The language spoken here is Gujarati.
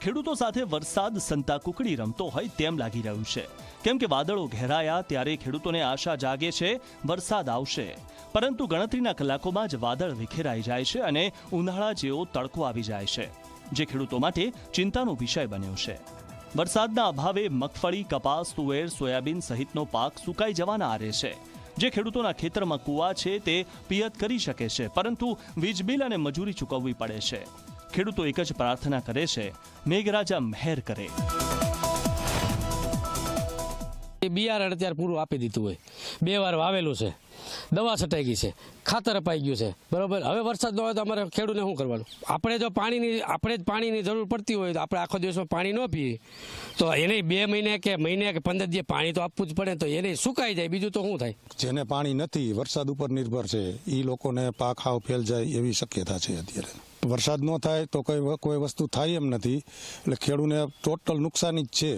ખેડૂતો સાથે વરસાદ સંતા કુકડી રમતો હોય તેમ લાગી રહ્યું છે. કેમ કે વાદળો ઘેરાયા ત્યારે ખેડૂતોને આશા જાગે છે વરસાદ આવશે. પરંતુ ગણતરીના કલાકોમાં જ વાદળ વિખેરાઈ જાય છે અને ઉનાળા જેવો તડકો આવી જાય છે, જે ખેડૂતો માટે ચિંતાનો વિષય બન્યો છે. વરસાદના અભાવે મગફળી, કપાસ, તુવેર, સોયાબીન સહિતનો પાક સુકાઈ જવાના આરે છે. જે ખેડૂતોના ખેતરમાં કૂવા છે તે પિયત કરી શકે છે, પરંતુ વીજ બિલ અને મજૂરી ચૂકવવી પડે છે. ખેડૂતો એક જ પ્રાર્થના કરે છે મેઘરાજા મહેર કરે. એ બિયારણ અત્યારે પૂરું આપી દીધું હોય. બે વાર વાવેલું છે. દવા છટાઈ ગઈ છે. ખાતર અપાઈ ગયું છે. બરાબર? હવે વરસાદ ન હોય તો અમારે ખેડૂતને શું કરવાનું? આપણે જો પાણીની, આપણે જ પાણીની જરૂર પડતી હોય તો આપણે આખો દિવસમાં પાણી ન પીએ. તો એને બે મહિને કે મહિને કે પંદર દિવસ પાણી તો આપવું જ પડે તો એને સુકાઈ જાય. બીજું તો શું થાય? જેને પાણી નથી, વરસાદ ઉપર નિર્ભર છે. એ લોકોને પાક હાવ ફેલ જાય એવી શક્યતા છે અત્યારે. વરસાદ ન થાય તો કોઈ કોઈ વસ્તુ થાય એમ નથી. એટલે ખેડૂને ટોટલ નુકસાની જ છે.